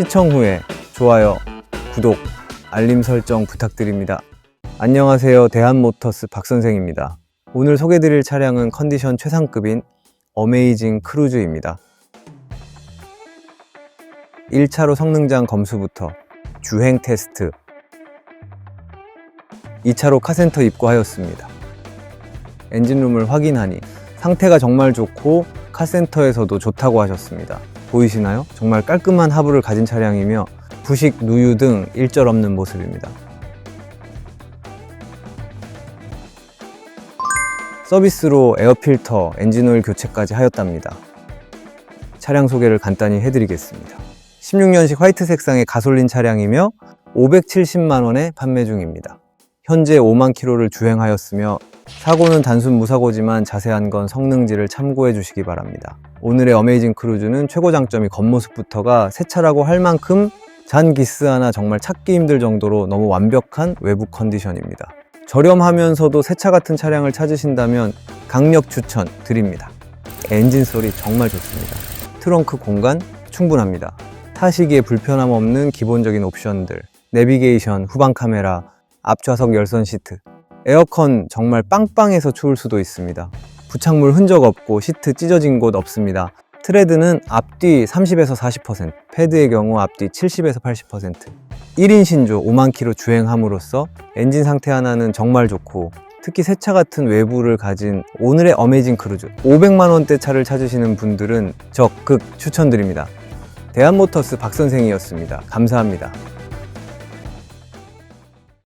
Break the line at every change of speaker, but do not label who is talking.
시청 후에 좋아요, 구독, 알림 설정 부탁드립니다. 안녕하세요. 대한모터스 박선생입니다. 오늘 소개드릴 차량은 컨디션 최상급인 어메이징 크루즈입니다. 1차로 성능장 검수부터 주행 테스트, 2차로 카센터 입고하였습니다. 엔진룸을 확인하니 상태가 정말 좋고 카센터에서도 좋다고 하셨습니다. 보이시나요? 정말 깔끔한 하부를 가진 차량이며 부식, 누유 등 일절 없는 모습입니다. 서비스로 에어필터, 엔진오일 교체까지 하였답니다. 차량 소개를 간단히 해드리겠습니다. 16년식 화이트 색상의 가솔린 차량이며 570만 원에 판매 중입니다. 현재 5만 킬로를 주행하였으며 사고는 단순 무사고지만 자세한 건 성능지를 참고해 주시기 바랍니다. 오늘의 어메이징 크루즈는 최고 장점이 겉모습부터가 새 차라고 할 만큼 잔 기스 하나 정말 찾기 힘들 정도로 너무 완벽한 외부 컨디션입니다. 저렴하면서도 새 차 같은 차량을 찾으신다면 강력 추천 드립니다. 엔진 소리 정말 좋습니다. 트렁크 공간 충분합니다. 타시기에 불편함 없는 기본적인 옵션들, 내비게이션, 후방 카메라, 앞좌석 열선 시트, 에어컨 정말 빵빵해서 추울 수도 있습니다. 부착물 흔적 없고 시트 찢어진 곳 없습니다. 트레드는 앞뒤 30에서 40%, 패드의 경우 앞뒤 70에서 80%. 1인 신조 5만 킬로 주행함으로써 엔진 상태 하나는 정말 좋고 특히 새 차 같은 외부를 가진 오늘의 어메이징 크루즈 500만 원대 차를 찾으시는 분들은 적극 추천드립니다. 대한모터스 박선생이었습니다. 감사합니다.